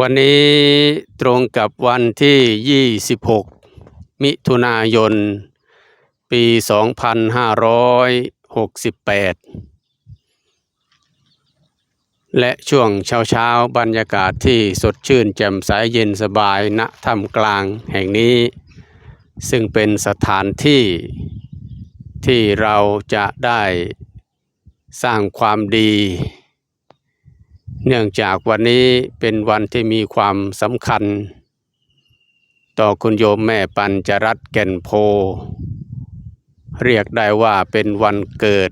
วันนี้ตรงกับวันที่ 26 มิถุนายน ปี 2568 และช่วงเช้าเช้าๆบรรยากาศที่สดชื่นแจ่มใสเย็นสบายณถ้ำกลางแห่งนี้ ซึ่งเป็นสถานที่ที่เราจะได้สร้างความดี เนื่องจากวันนี้เป็นวันที่มีความสำคัญ ต่อคุณโยมแม่ปัญจรัตแก่นโพ เรียกได้ว่าเป็นวันเกิด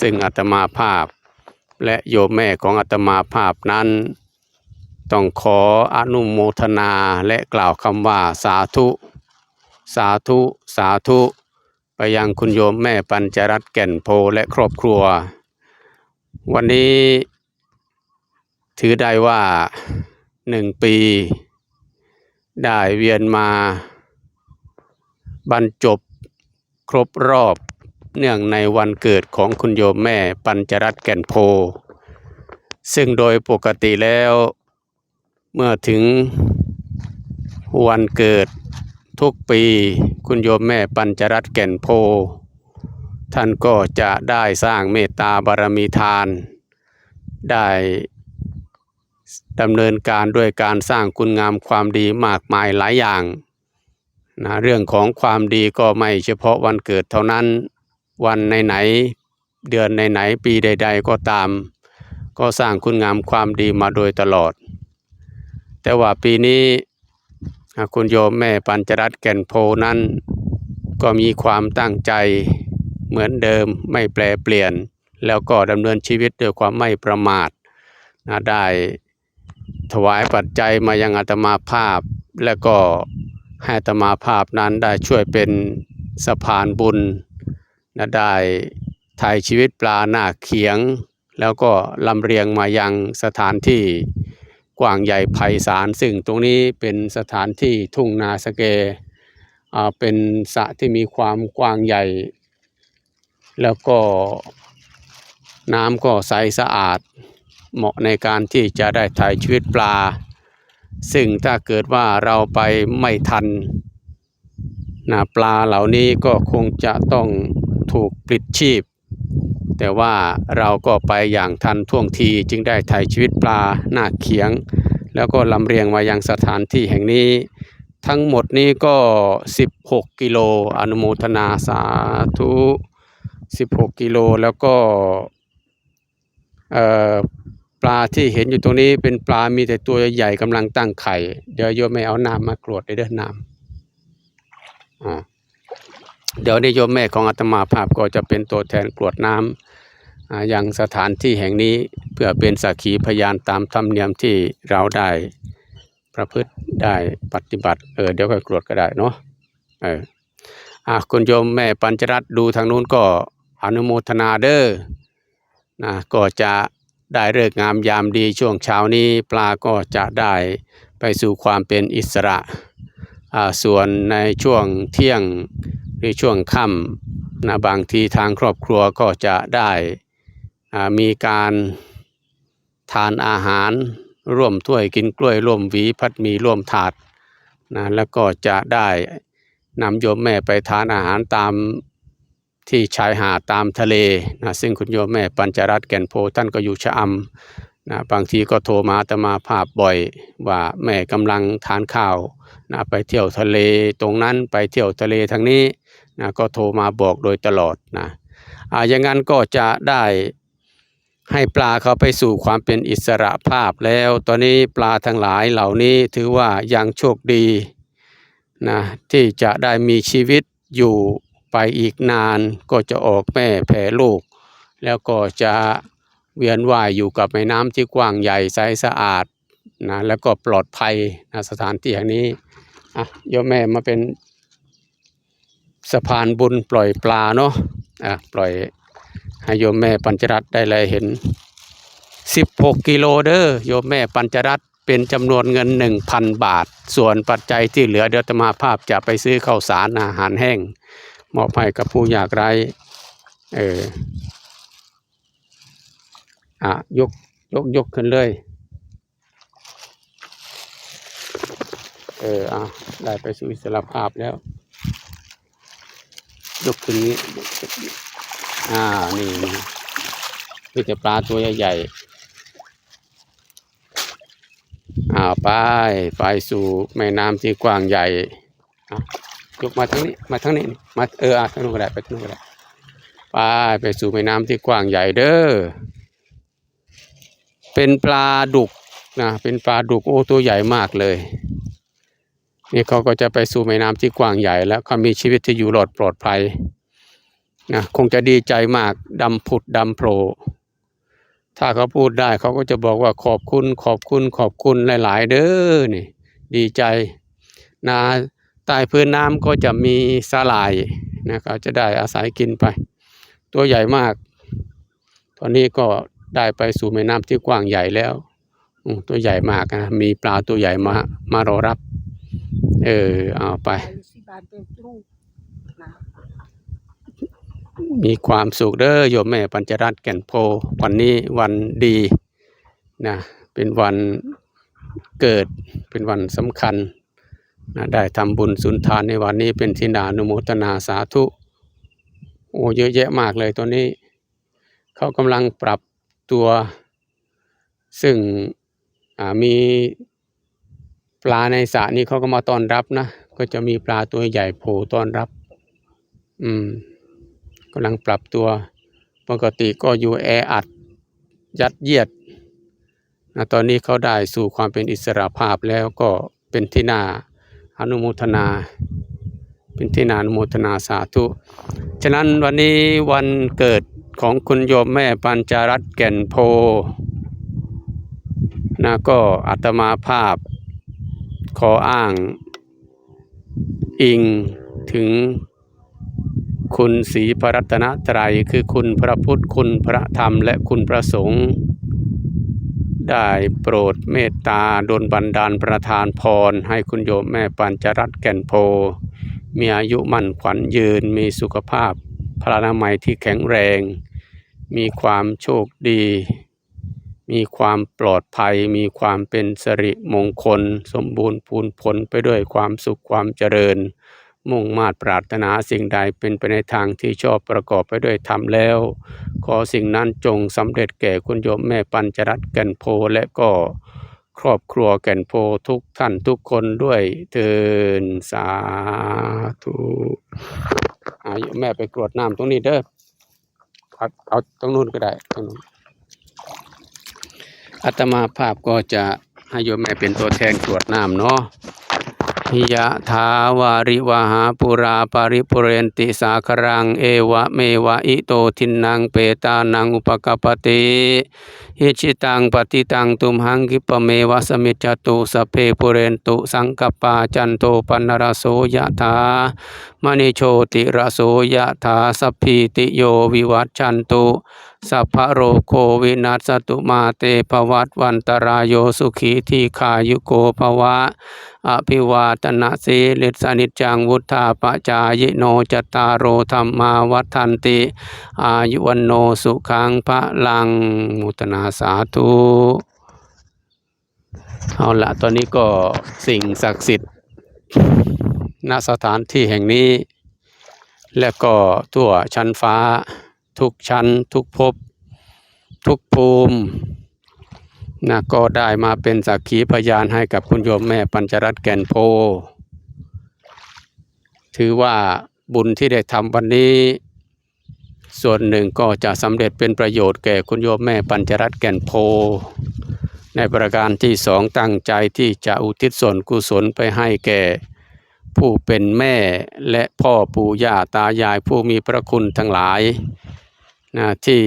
ซึ่งอาตมาภาพ และโยมแม่ของอาตมาภาพนั้น ต้องขออนุโมทนาและกล่าวคำว่าสาธุ สาธุ สาธุ ไปยังคุณโยมแม่ปัญจรัตแก่นโพและครอบครัว วันนี้ ถือได้ว่าหนึ่งปี ได้เวียนมา บรรจบครบรอบเนื่องในวันเกิดของคุณโยมแม่ปัญจรัตน์แก่นโพ ซึ่งโดยปกติแล้วเมื่อถึงวันเกิดทุกปีคุณโยมแม่ปัญจรัตน์แก่นโพ ท่านก็จะได้สร้างเมตตาบารมีทาน ได้ ดำเนินการด้วยการสร้างคุณงามความดีมากมายหลายอย่างนะเรื่องของความดีก็ไม่เฉพาะวันเกิดเท่านั้น วันไหนๆเดือนไหนๆปีใด ๆ ก็ตาม ก็สร้างคุณงามความดีมาโดยตลอด แต่ว่าปีนี้คุณโยมแม่ปัญจรัตน์แก่นโพนั้น ก็มีความตั้งใจเหมือนเดิมไม่แปลเปลี่ยน แล้วก็ดำเนินชีวิตด้วยความไม่ประมาทนะได้ ถวายปัจจัยมายังอาตมาภาพ แล้วก็ให้อาตมาภาพนั้นได้ช่วยเป็นสะพานบุญนะได้ถ่ายชีวิตปลาหน้าเขียง แล้วก็ลำเรียงมายังสถานที่กว้างใหญ่ไพศาลซึ่งตรงนี้เป็นสถานที่ทุ่งนาสเกอเป็นสระที่มีความกว้างใหญ่ แล้วก็น้ำก็ใสสะอาด เหมาะในการที่จะได้ถ่ายชีวิตปลา ซึ่งถ้าเกิดว่าเราไปไม่ทันนะปลาเหล่านี้ก็คงจะต้องถูกปลิดชีพ แต่ว่าเราก็ไปอย่างทันท่วงทีจึงได้ถ่ายชีวิตปลาหน้าเขียง แล้วก็ลำเรียงมายังสถานที่แห่งนี้ ทั้งหมดนี้ก็ 16 กิโลอนุโมทนาสาธุ 16 กิโลแล้วก็เอ่อ ปลาที่เห็นอยู่ตรงนี้เป็นปลามีแต่ตัวใหญ่กำลังตั้งไข่ เดี๋ยวโยมไม่เอาน้ำมากรวดเลยเด้อน้ำเดี๋ยวนี้โยมแม่ของอาตมาภาพก็จะเป็นตัวแทนกรวดน้ำอ่ายังสถานที่แห่งนี้เพื่อเป็นสักขีพยานตามธรรมเนียมที่เราได้ ประพฤติได้ปฏิบัติเออเดี๋ยวค่อยกรวดก็ได้เนาะเอออะคุณโยมแม่ปัญจรัตดูทางนู้นก็อนุโมทนาเด้อนะก็จะ ได้เลิกงามยามดีช่วงเช้านี้ปลาก็จะได้ไปสู่ความเป็นอิสระอ่าส่วนในช่วงเที่ยงหรือช่วงค่ำนะบางทีทางครอบครัวก็จะได้อ่ามีการทานอาหาร ร่วมถ้วยกินกล้วยร่วมหวีพัดมีร่วมถาดนะแล้วก็จะได้นำโยมแม่ไปทานอาหารตาม ที่ชายหาดตามทะเลนะซึ่งคุณโยมแม่ปัญจรัตน์แก่นโพท่านก็อยู่ชะอำนะบางทีก็โทรมาตมาภาพบ่อย ว่าแม่กำลังทานข้าวนะไปเที่ยวทะเลตรงนั้นไปเที่ยวทะเลทางนี้นะก็โทรมาบอกโดยตลอดนะอาอย่างนั้นก็จะได้ให้ปลาเขาไปสู่ความเป็นอิสระภาพแล้ว ตอนนี้ปลาทั้งหลายเหล่านี้ถือว่ายังโชคดีนะที่จะได้มีชีวิตอยู่ ไปอีกนานก็จะออกแม่แผ่ลูก แล้วก็จะเวียนว่ายอยู่กับแม่น้ำที่กว้างใหญ่ใสสะอาดนะแล้วก็ปลอดภัยนะสถานที่แห่งนี้อะโยมแม่มาเป็นสะพานบุญปล่อยปลาเนาะอะปล่อยให้โยมแม่ปัญจรัตน์ได้เลยเห็น 16 กิโลเดอ้อโยมแม่ปัญจรัตน์เป็นจำนวนเงิน 1,000 บาท ส่วนปัจจัยที่เหลือเดี๋ยวอาตมาภาพจะไปซื้อข้าวสารอาหารแห้ง มอบให้กับผู้ยากไร้เอออะยกยกยกขึ้นเลยเอออะได้ไปสู่อิสรภาพแล้ว ยกขึ้นนี้อ่านี่นี่มีแต่ปลาตัวใหญ่ๆอ่าไปไปสู่แม่น้ำที่กว้างใหญ่อะ ยกมาทางนี้มาทางนี้มาเอออะทางนู้นก็ได้ไปทางนู้นก็ได้ไปไปสู่แม่น้ำที่กว้างใหญ่เด้อเป็นปลาดุกนะเป็นปลาดุกโอ้ตัวใหญ่มากเลยนี่เขาก็จะไปสู่แม่น้ำที่กว้างใหญ่แล้วเขามีชีวิตที่อยู่รอดปลอดภัยนะคงจะดีใจมากดำผุดดำโผล่ถ้าเขาพูดได้เขาก็จะบอกว่าขอบคุณขอบคุณขอบคุณหลาย ๆ เด้อนี่ ดีใจนะ ใต้พื้นน้ำก็จะมีสาหร่ายนะเขาจะได้อาศัยกินไป ตัวใหญ่มาก ตอนนี้ก็ได้ไปสู่แม่น้ำที่กว้างใหญ่แล้วตัวใหญ่มากนะมีปลาตัวใหญ่มามารอรับ เออเอาไป มีความสุขเด้อโยมแม่ปัญจรัตน์แก่นโพ วันนี้วันดีนะเป็นวันเกิดเป็นวันสำคัญ ได้ทำบุญสุนทานในวันนี้เป็นที่นานุโมทนาสาธุ โอ้เยอะแยะมากเลยตัวนี้ เขากำลังปรับตัว ซึ่งมีปลาในสระนี่เขาก็มาต้อนรับนะ ก็จะมีปลาตัวใหญ่โผล่ต้อนรับ อืมกำลังปรับตัว ปกติก็อยู่แออัด ยัดเยียดนะตอนนี้เขาได้สู่ความเป็นอิสระภาพแล้วก็เป็นที่น่า อนุโมทนา เป็นที่นาอนุโมทนาสาธุ ฉะนั้นวันนี้วันเกิดของคุณโยมแม่ปัญจารัตน์แก่นโพนะก็อัตมาภาพ ขออ้าง อิงถึงคุณศรีพระรัตนตรัยคือคุณพระพุทธคุณพระธรรมและคุณพระสงฆ์ ได้โปรดเมตตาดลบันดาลประทานพร ให้คุณโยมแม่ปัญจรัตน์แก่นโพ มีอายุมั่นขวัญยืน มีสุขภาพพลานามัยที่แข็งแรง มีความโชคดี มีความปลอดภัย มีความเป็นสิริมงคล สมบูรณ์พูนผลไปด้วยความสุขความเจริญ มุ่งมาตรปรารถนาสิ่งใดเป็นไปในทางที่ชอบประกอบไปด้วยธรรมแล้ว ขอสิ่งนั้นจงสำเร็จแก่คุณโยมแม่ปัญจรัตน์แก่นโพและก็ครอบครัวแก่นโพทุกท่านทุกคนด้วยเทินสาธุอายมแม่ไปกรวดน้ำตรงนี้เด้อเอาเอาตรงนู้นก็ได้ตรงนู้นอาตมาภาพก็จะให้โยมแม่เป็นตัวแทนกรวดน้ำเนาะ ยะถาวาริวหาปุราปาริปุเรนติสาครังเอวะเมวะอิโตทินังเปตานังอุปกปปติหิชิตังปฏิตังตุมหังคิปเมวะสมิจตุสเพปุเรนตุสังกปาจันโตปนรโสยะถามณิโชติระโสยะถาสัพพิติโยวิวัชชันตุสัพพโรโควินัสสตุมาเตภวัตวันตรายโยสุขีทีขายุโกภวะอภิวาตนาสีลิสานิจังวุธาปจายโนจตารโรธรรมาวัฏันติ อายุวันโนสุขังพระลังมุตนาสาธุเอาละตอนนี้ก็สิ่งศักดิ์สิทธิ์ณสถานที่แห่งนี้ และก็ทั่วชั้นฟ้า ทุกชั้น ทุกภพทุกภูมิ นะก็ได้มาเป็นสักขีพยานให้กับคุณโยมแม่ปัญจรัตน์แก่นโพ ถือว่าบุญที่ได้ทำวันนี้ ส่วนหนึ่งก็จะสำเร็จเป็นประโยชน์แก่คุณโยมแม่ปัญจรัตน์แก่นโพ ในประการที่สองตั้งใจที่จะอุทิศส่วนกุศลไปให้แก่ผู้เป็นแม่และพ่อปู่ย่าตายายผู้มีพระคุณทั้งหลายนะที่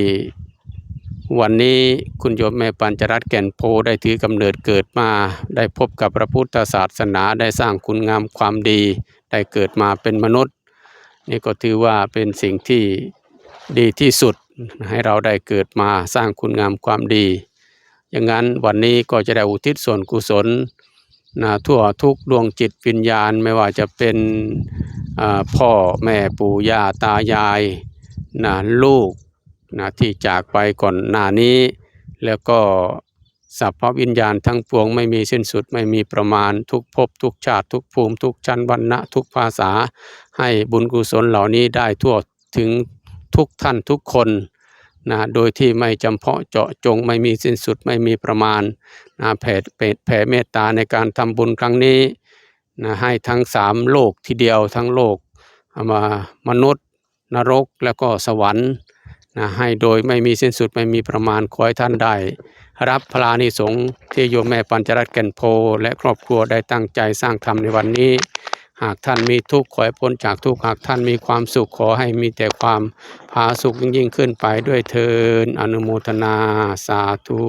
วันนี้คุณโยมแม่ปัญจรัตน์แก่นโพได้ถือกำเนิดเกิดมา ได้พบกับพระพุทธศาสนาได้สร้างคุณงามความดี ได้เกิดมาเป็นมนุษย์ นี่ก็ถือว่าเป็นสิ่งที่ดีที่สุดให้เราได้เกิดมาสร้างคุณงามความดี อย่างนั้นวันนี้ก็จะได้อุทิศส่วนกุศลนะทั่วทุกดวงจิตวิญญาณไม่ว่าจะเป็นพ่อแม่ปู่ย่าตายายนะลูก นะที่จากไปก่อนหน้านี้ แล้วก็สัพพวิญญาณทั้งปวงไม่มีสิ้นสุดไม่มีประมาณทุกภพทุกชาติทุกภูมิ ทุกชั้นวรรณะทุกภาษา ให้บุญกุศลเหล่านี้ได้ทั่วถึงทุกท่านทุกคนนะโดยที่ไม่จำเพาะเจาะจงไม่มีสิ้นสุดไม่มีประมาณนะแผ่แผ่เมตตาในการทำบุญครั้งนี้นะให้ทั้งสามโลกทีเดียวทั้งโลกมามนุษย์ นรกแล้วก็สวรรค์ นะให้โดยไม่มีสิ้นสุดไม่มีประมาณขอให้ท่านได้รับพลานิสงที่โยมแม่ปัญจรัตน์แก่นโพ และครอบครัวได้ตั้งใจสร้างธรรมในวันนี้ หากท่านมีทุกข์ขอให้พ้นจากทุกข์หากท่านมีความสุขขอให้มีแต่ความผาสุขยิ่งยิ่งขึ้นไปด้วยเทินอนุโมทนาสาธุ